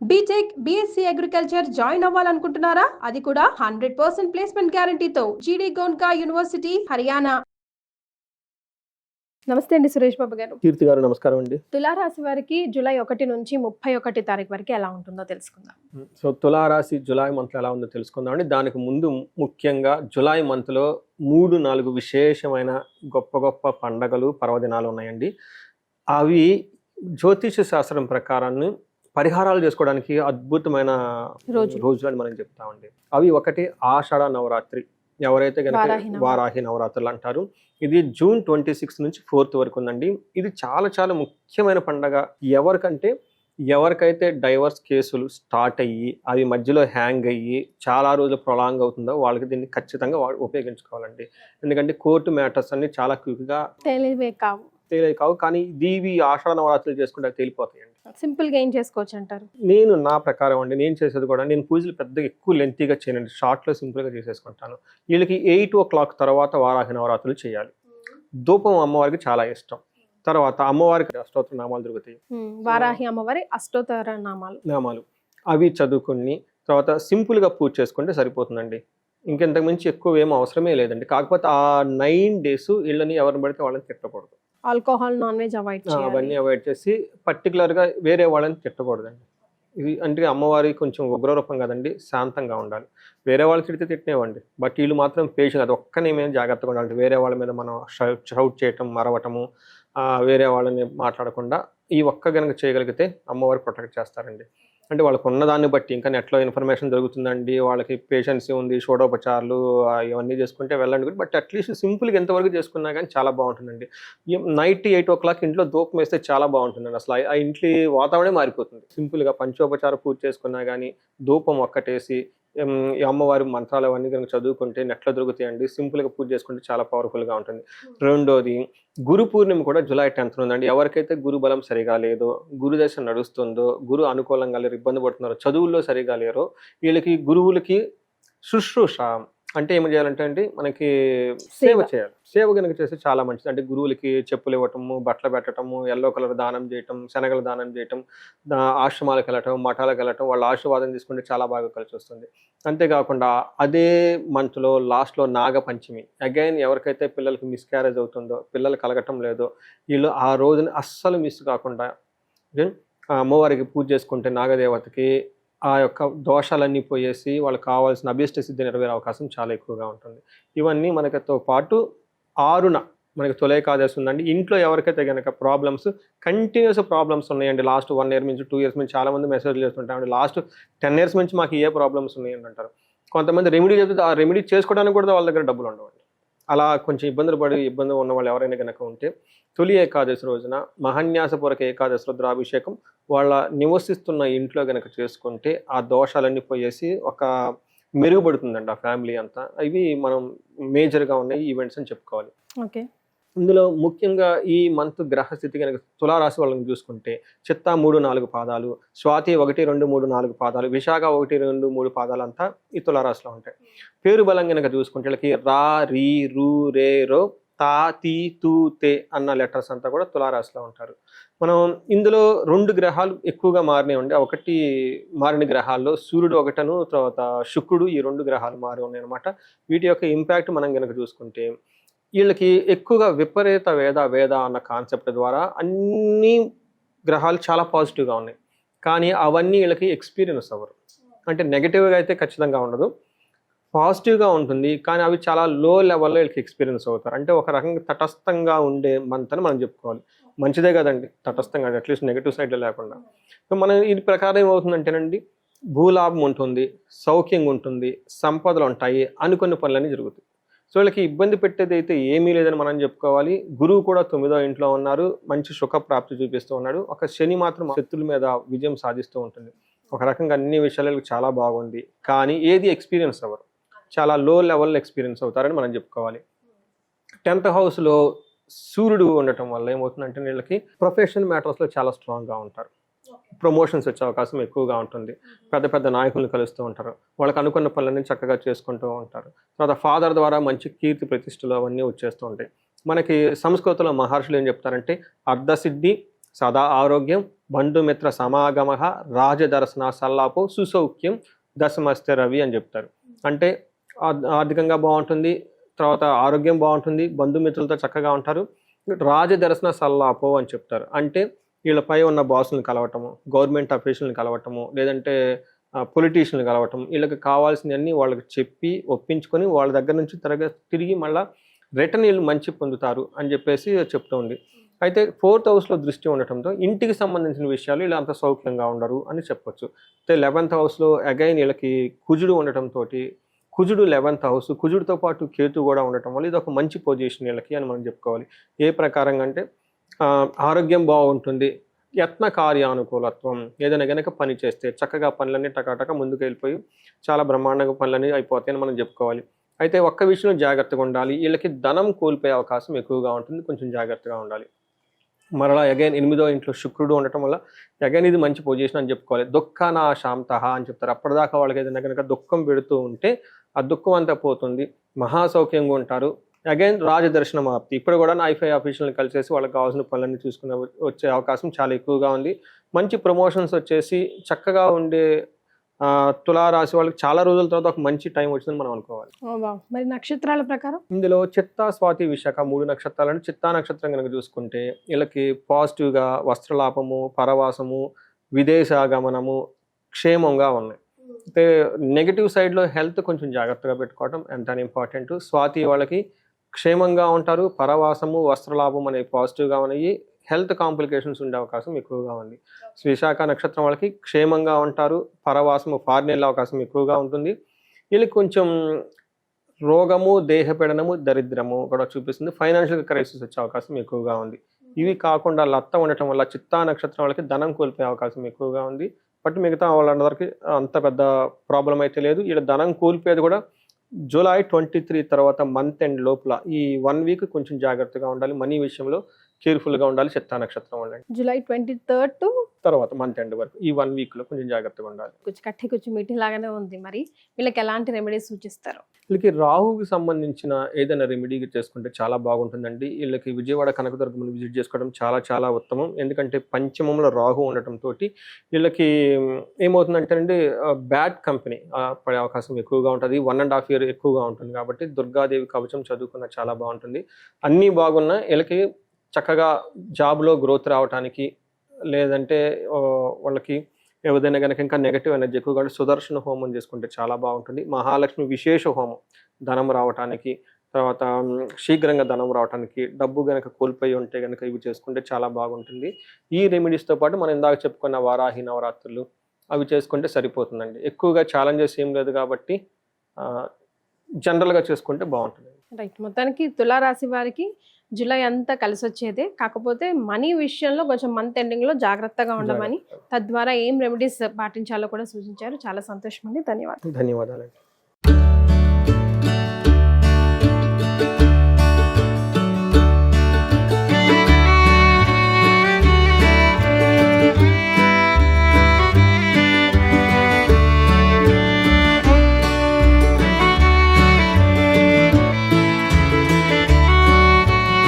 BTech BSc agriculture join అవ్వాలనుకుంటున్నారా? అది కూడా హండ్రెడ్ పర్సెంట్ ప్లేస్మెంట్ గ్యారంటీతో జీడీ గోన్కా యూనివర్సిటీ హర్యానా నమస్తే అండి సురేష్ బాబు గారు. కీర్తి గారు నమస్కారం అండి. తులారాశి వారికి జూలై ఒకటి నుంచి ముప్పై ఒకటి తారీఖు వరకు ఎలా ఉంటుందో తెలుసుకుందాం. సో తులారాశి జులై మంత్లో ఎలా ఉందో తెలుసుకుందాం అండి. దానికి ముందు ముఖ్యంగా జులై మంత్లో మూడు నాలుగు విశేషమైన గొప్ప గొప్ప పండగలు పర్వదినాలు ఉన్నాయండి. అవి జ్యోతిష శాస్త్రం ప్రకారాన్ని పరిహారాలు చేసుకోవడానికి అద్భుతమైన రోజు. రోజులు. అని మనం చెప్తామండి. అవి ఒకటి ఆషాఢ నవరాత్రి. ఎవరైతే కనుక వారాహి నవరాత్రి. వారాహి నవరాత్రులు అంటారు ఇది జూన్ ట్వంటీ సిక్స్త్ నుంచి ఫోర్త్ వరకు ఉందండి. ఇది చాలా చాలా ముఖ్యమైన పండగ. ఎవరికంటే ఎవరికైతే డైవర్స్ కేసులు స్టార్ట్ అయ్యి అవి మధ్యలో హ్యాంగ్ అయ్యి చాలా రోజులు ప్రొలాంగ్ అవుతుందో వాళ్ళకి దీన్ని ఖచ్చితంగా ఉపయోగించుకోవాలండి. ఎందుకంటే కోర్టు మ్యాటర్స్ అన్ని చాలా క్విక్గా తెలివే కావు. కావు. కానీ దీవి ఆషాఢ నవరాత్రులు చేసుకుంటే తేలిపోతాయండి. సింపుల్గా ఏం చేసుకోవచ్చు అంటారు నేను నా ప్రకారం అండి నేను చేసేది కూడా నేను పూజలు పెద్దగా ఎక్కువ లెంతీగా చేయనండి. షార్ట్లో సింపుల్గా చేసేసుకుంటాను. వీళ్ళకి ఎయిట్ ఓ క్లాక్ తర్వాత వారాహి నవరాత్రులు చేయాలి ధూపం అమ్మవారికి చాలా ఇష్టం. తర్వాత అమ్మవారికి అష్టోత్తర నామాలు దొరుకుతాయి. ఉమ్, వారాహి అమ్మవారి అష్టోత్తర నామాలు. నామాలు అవి చదువుకుని తర్వాత సింపుల్గా పూజ చేసుకుంటే సరిపోతుందండి. ఇంకెంతకు మించి ఎక్కువ ఏం అవసరమే లేదండి. కాకపోతే ఆ నైన్ డేస్ వీళ్ళని ఎవరిని పడితే వాళ్ళని తిట్టకూడదు. ఆల్కహాల్ నాన్ వెజ్ అవాయిడ్ అవన్నీ అవాయిడ్ చేసి పర్టికులర్గా వేరే వాళ్ళని తిట్టకూడదండి. ఇది అంటే అమ్మవారి కొంచెం ఉగ్రరూపం కదండి శాంతంగా ఉండాలి. వేరే వాళ్ళు తిడితే తిట్టినేవ్వండి. బట్ వీళ్ళు మాత్రం పేషెంట్ అది ఒక్కనే మేము జాగ్రత్తగా ఉండాలి. వేరే వాళ్ళ మీద మనం షౌట్ చేయటం మరవటము వేరే వాళ్ళని మాట్లాడకుండా ఈ ఒక్క గనక చేయగలిగితే అమ్మవారు ప్రొటెక్ట్ చేస్తారండి. అంటే వాళ్ళకు ఉన్నదాన్ని బట్టి ఇంకా నెట్లో ఇన్ఫర్మేషన్ దొరుకుతుందండి వాళ్ళకి పేషెన్సీ ఉంది షోడోపచారాలు ఇవన్నీ చేసుకుంటే వెళ్ళండి బట్ అట్లీస్ట్ సింపుల్గా ఎంతవరకు చేసుకున్నా కానీ చాలా బాగుంటుందండి. నైట్ ఎయిట్ ఓ క్లాక్ ఇంట్లో దూపం వేస్తే చాలా బాగుంటుందండి. అసలు ఆ- ఇంట్లో వాతావరణమే మారిపోతుంది. సింపుల్గా పంచోపచార పూజ చేసుకున్నా కానీ ధూపం ఒక్కటేసి ఈ అమ్మవారి మంత్రాలు అవన్నీ కనుక చదువుకుంటే నెట్లో దొరుకుతాయండి. సింపుల్గా పూజ చేసుకుంటే చాలా పవర్ఫుల్గా ఉంటుంది. రెండోది గురు పూర్ణిమ కూడా జూలై టెన్త్ ఉందండి ఎవరికైతే గురు బలం సరిగా లేదో గురు దశ నడుస్తుందో గురు అనుకూలంగా లేరు ఇబ్బంది పడుతున్నారో చదువుల్లో సరిగా లేరో వీళ్ళకి గురువులకి శుశ్రూష అంటే ఏం చేయాలంటే అండి మనకి సేవ. చేయాలి. సేవ కనుక చేస్తే చాలా మంచిది. అంటే గురువులకి చెప్పులు ఇవ్వటము బట్టలు పెట్టడము ఎల్లో కలర్ దానం చేయటం శనగల దానం చేయటం ఆశ్రమాలకు వెళ్ళటం మఠాలకు వెళ్ళటం వాళ్ళ ఆశీర్వాదం తీసుకుంటే చాలా బాగా కలిసి వస్తుంది. అంతేకాకుండా అదే మంత్లో లాస్ట్లో నాగపంచమి. అగైన్ ఎవరికైతే పిల్లలకి మిస్క్యారేజ్ అవుతుందో పిల్లలు కలగటం లేదో వీళ్ళు ఆ రోజుని అస్సలు మిస్ కాకుండా అమ్మవారికి పూజ చేసుకుంటే నాగదేవతకి ఆ యొక్క దోషాలన్నీ పోయేసి వాళ్ళకి కావాల్సిన అభీష్ట సిద్ధి నెరవేరే అవకాశం చాలా ఎక్కువగా ఉంటుంది. ఇవన్నీ మనకితో పాటు ఆరున మనకి తొలేకాదశి ఉందండి. ఇంట్లో ఎవరికైతే కనుక ప్రాబ్లమ్స్ కంటిన్యూస్ ప్రాబ్లమ్స్ ఉన్నాయండి లాస్ట్ వన్ ఇయర్ నుంచి టూ ఇయర్స్ నుంచి చాలామంది మెసేజ్లు చేస్తుంటామండి లాస్ట్ టెన్ ఇయర్స్ నుంచి మాకు ఏ ప్రాబ్లమ్స్ ఉన్నాయండి అంటారు. కొంతమంది రెమెడీ చెప్తే ఆ రెమెడీ చేసుకోవడానికి కూడా వాళ్ళ దగ్గర డబ్బులు ఉండవు అలా కొంచెం ఇబ్బందులు పడి ఇబ్బంది ఉన్న వాళ్ళు ఎవరైనా కనుక ఉంటే తొలి ఏకాదశి రోజున మహాన్యాసపూరక ఏకాదశి రుద్రాభిషేకం వాళ్ళ నివసిస్తున్న ఇంట్లో గనక చేసుకుంటే ఆ దోషాలన్నీ పోయేసి ఒక మెరుగుపడుతుందండి ఆ ఫ్యామిలీ అంతా. ఇవి మనం మేజర్గా ఉన్నాయి ఈవెంట్స్ అని చెప్పుకోవాలి. ఓకే. ఇందులో ముఖ్యంగా ఈ మంత్ గ్రహస్థితి కనుక తులారాశి వాళ్ళని చూసుకుంటే చిత్తా మూడు నాలుగు పాదాలు స్వాతి ఒకటి రెండు మూడు నాలుగు పాదాలు విశాఖ ఒకటి రెండు మూడు పాదాలు అంతా ఈ తులారాశిలో ఉంటాయి. పేరు బలం కనుక చూసుకుంటే వీళ్ళకి రా రీ రూ రే రో తా తీ తూ తే అన్న లెటర్స్ అంతా కూడా తులారాశిలో ఉంటారు. మనం ఇందులో రెండు గ్రహాలు ఎక్కువగా మారినాయి ఉండే ఒకటి మారిన గ్రహాల్లో సూర్యుడు ఒకటను తర్వాత శుక్రుడు ఈ రెండు గ్రహాలు మారి ఉన్నాయి అనమాట వీటి యొక్క ఇంపాక్ట్ మనం కనుక చూసుకుంటే వీళ్ళకి ఎక్కువగా విపరీత వేద వేద అన్న కాన్సెప్ట్ ద్వారా అన్ని గ్రహాలు చాలా పాజిటివ్గా ఉన్నాయి. కానీ అవన్నీ వీళ్ళకి ఎక్స్పీరియన్స్ అవ్వరు. అంటే నెగిటివ్గా అయితే ఖచ్చితంగా ఉండదు. పాజిటివ్గా ఉంటుంది. కానీ అవి చాలా లో లెవెల్లో వీళ్ళకి ఎక్స్పీరియన్స్ అవుతారు. అంటే ఒక రకంగా తటస్థంగా ఉండే మంత్ అని మనం చెప్పుకోవాలి. మంచిదే కదండి. తటస్థంగా అట్లీస్ట్ నెగిటివ్ సైడ్లో లేకుండా. సో మనం ఇది ప్రకారం ఏమవుతుందంటేనండి భూలాభం ఉంటుంది సౌఖ్యంగా ఉంటుంది సంపదలు ఉంటాయి అనుకున్న పనులన్నీ జరుగుతాయి. సో వీళ్ళకి ఇబ్బంది పెట్టేది అయితే ఏమీ లేదని మనం చెప్పుకోవాలి. గురువు కూడా తొమ్మిదో ఇంట్లో ఉన్నారు. మంచి సుఖ ప్రాప్తి చూపిస్తూ ఉన్నాడు. ఒక శని మాత్రం శత్రుల మీద విజయం సాధిస్తూ ఉంటుంది. ఒక రకంగా అన్ని విషయాలకు చాలా బాగుంది. కానీ ఏది ఎక్స్పీరియన్స్ అవ్వరు. చాలా లో లెవెల్ ఎక్స్పీరియన్స్ అవుతారని మనం చెప్పుకోవాలి. టెన్త్ హౌస్లో సూర్యుడు ఉండటం వల్ల ఏమవుతుందంటే వీళ్ళకి ప్రొఫెషనల్ మ్యాటర్స్లో చాలా స్ట్రాంగ్గా ఉంటారు. ప్రమోషన్స్ వచ్చే అవకాశం ఎక్కువగా ఉంటుంది. పెద్ద పెద్ద నాయకులను కలుస్తూ ఉంటారు. వాళ్ళకి అనుకున్న పనులన్నీ చక్కగా చేసుకుంటూ ఉంటారు. తర్వాత ఫాదర్ ద్వారా మంచి కీర్తి ప్రతిష్టలు అవన్నీ వచ్చేస్తూ ఉంటాయి. మనకి సంస్కృతిలో మహర్షులు ఏం చెప్తారంటే అర్ధసిద్ధి సదా ఆరోగ్యం బంధుమిత్ర సమాగమ రాజదర్శన సల్లాపు సుసౌఖ్యం దశమస్తే రవి అని చెప్తారు. అంటే ఆర్థికంగా బాగుంటుంది తర్వాత ఆరోగ్యం బాగుంటుంది బంధుమిత్రులతో చక్కగా ఉంటారు. రాజదర్శన సల్లాపో అని చెప్తారు. అంటే వీళ్ళపై ఉన్న బాసులను కలవటము గవర్నమెంట్ అఫీషియల్ని కలవటము లేదంటే పొలిటీషియన్లు కలవటం వీళ్ళకి కావాల్సినవన్నీ వాళ్ళకి చెప్పి ఒప్పించుకొని వాళ్ళ దగ్గర నుంచి తిరగ తిరిగి మళ్ళీ రిటర్న్ వీళ్ళు మంచి పొందుతారు అని చెప్పేసి చెప్తూ ఉంది. అయితే ఫోర్త్ హౌస్లో దృష్టి ఉండటంతో ఇంటికి సంబంధించిన విషయాలు ఇలా అంత సౌఖ్యంగా ఉండరు అని చెప్పొచ్చు. అయితే లెవెన్త్ హౌస్లో అగైన్ వీళ్ళకి కుజుడు ఉండటంతో కుజుడు లెవెన్త్ హౌస్ కుజుడితో పాటు కేతు కూడా ఉండటం వల్ల ఇది ఒక మంచి పొజిషన్ వీళ్ళకి అని మనం చెప్పుకోవాలి. ఏ ప్రకారంగా అంటే ఆరోగ్యం బాగుంటుంది యత్న కార్యానుకూలత్వం ఏదైనా కనుక పని చేస్తే చక్కగా పనులన్నీ టకాటక ముందుకు వెళ్ళిపోయి చాలా బ్రహ్మాండంగా పనులన్నీ అయిపోతాయని మనం చెప్పుకోవాలి. అయితే ఒక్క విషయంలో జాగ్రత్తగా ఉండాలి. వీళ్ళకి ధనం కోల్పోయే అవకాశం ఎక్కువగా ఉంటుంది. కొంచెం జాగ్రత్తగా ఉండాలి. మరలా అగైన్ ఎనిమిదో ఇంట్లో శుక్రుడు ఉండటం వల్ల అగైన్ ఇది మంచి పొజిషన్ అని చెప్పుకోవాలి. దుఃఖాన శాంత అని చెప్తారు. అప్పటిదాకా వాళ్ళకి ఏదైనా కనుక దుఃఖం పెడుతూ ఉంటే ఆ దుఃఖం అంతా పోతుంది. మహాసౌఖ్యంగా ఉంటారు. అగైన్ రాజదర్శనం ఆప్తి. ఇప్పుడు కూడా ఐఫై ఆఫీషియల్ని కలిసేసి వాళ్ళకి కావాల్సిన పనులన్నీ చూసుకునే వచ్చే అవకాశం చాలా ఎక్కువగా ఉంది. మంచి ప్రమోషన్స్ వచ్చేసి చక్కగా ఉండే తులారాశి వాళ్ళకి చాలా రోజుల తర్వాత ఒక మంచి టైం వచ్చిందని మనం అనుకోవాలి. మరి నక్షత్రాల ప్రకారం? ఇందులో చిత్తా స్వాతి విశాఖ మూడు నక్షత్రాలను చిత్తా నక్షత్రం కనుక చూసుకుంటే వీళ్ళకి పాజిటివ్గా వస్త్రలాపము పరవాసము విదేశాగమనము క్షేమంగా ఉన్నాయి. అయితే నెగిటివ్ సైడ్లో హెల్త్ కొంచెం జాగ్రత్తగా పెట్టుకోవడం ఎంత ఇంపార్టెంట్. స్వాతి వాళ్ళకి క్షేమంగా ఉంటారు పరవాసము వస్త్రలాభం అనేవి పాజిటివ్గా ఉన్నాయి హెల్త్ కాంప్లికేషన్స్ ఉండే అవకాశం ఎక్కువగా ఉంది. విశాఖ నక్షత్రం వాళ్ళకి క్షేమంగా ఉంటారు పరవాసము ఫారిన్ వెళ్ళే అవకాశం ఎక్కువగా ఉంటుంది. వీళ్ళకి కొంచెం రోగము దేహపీడనము దరిద్రము కూడా చూపిస్తుంది. ఫైనాన్షియల్ క్రైసిస్ వచ్చే అవకాశం ఎక్కువగా ఉంది. ఇవి కాకుండా లత్త ఉండటం వల్ల చిత్తా నక్షత్రం వాళ్ళకి ధనం కోల్పోయే అవకాశం ఎక్కువగా ఉంది. బట్ మిగతా వాళ్ళందరికీ అంత పెద్ద ప్రాబ్లం అయితే లేదు. ఇక్కడ ధనం కోల్పోయేది కూడా జూలై ట్వంటీ త్రీ తర్వాత మంత్ ఎండ్ లోపల ఈ వన్ వీక్ కొంచెం జాగ్రత్తగా ఉండాలి. మనీ విషయంలో కేర్ఫుల్గా ఉండాలి చిత్తా నక్షత్రం వాళ్ళకి జూలై ట్వంటీ థర్డ్ టు తర్వాత మంత్ ఎండ్ వరకు ఈ వన్ వీక్లో కొంచెం జాగ్రత్తగా ఉండాలి. కొంచెం కట్టి కొంచెం మీటి లాగానే ఉంది మరి. వీళ్ళకి ఎలాంటి రెమెడీస్ సూచిస్తారు? వీళ్ళకి రాహుకి సంబంధించిన ఏదైనా రెమెడీ చేసుకుంటే చాలా బాగుంటుందండి. వీళ్ళకి విజయవాడ కనకదుర్గమును విజిట్ చేసుకోవడం చాలా చాలా ఉత్తమం. ఎందుకంటే పంచమంలో రాహు ఉండటంతో వీళ్ళకి ఏమవుతుందంటే అండి బ్యాడ్ కంపెనీ పడే అవకాశం ఎక్కువగా ఉంటుంది. వన్ అండ్ హాఫ్ ఇయర్ ఎక్కువగా ఉంటుంది కాబట్టి దుర్గాదేవి కవచం చదువుకున్న చాలా బాగుంటుంది. అన్నీ బాగున్నా వీళ్ళకి చక్కగా జాబ్లో గ్రోత్ రావడానికి లేదంటే వాళ్ళకి ఏదైనా కనుక ఇంకా నెగటివ్ ఎనర్జీ ఎక్కువగా ఉంటే సుదర్శన హోమం చేసుకుంటే చాలా బాగుంటుంది. మహాలక్ష్మి విశేష హోమం. ధనం రావటానికి తర్వాత శీఘ్రంగా ధనం రావటానికి డబ్బు కనుక కోల్పోయి ఉంటే కనుక ఇవి చేసుకుంటే చాలా బాగుంటుంది. ఈ రెమెడీస్తో పాటు మనం ఇందాక చెప్పుకున్న వారాహి నవరాత్రులు అవి చేసుకుంటే సరిపోతుందండి. ఎక్కువగా ఛాలెంజెస్ ఏం లేదు కాబట్టి జనరల్గా చేసుకుంటే బాగుంటుంది. రైట్. మొత్తానికి తులారాశి వారికి జూలై అంతా కలిసి వచ్చేదే కాకపోతే మనీ విషయంలో కొంచెం మంత్ ఎండింగ్లో జాగ్రత్తగా ఉండమని తద్వారా ఏం రెమెడీస్ పాటించాలో కూడా సూచించారు. చాలా సంతోషం అండి ధన్యవాదాలు. ధన్యవాదాలండి.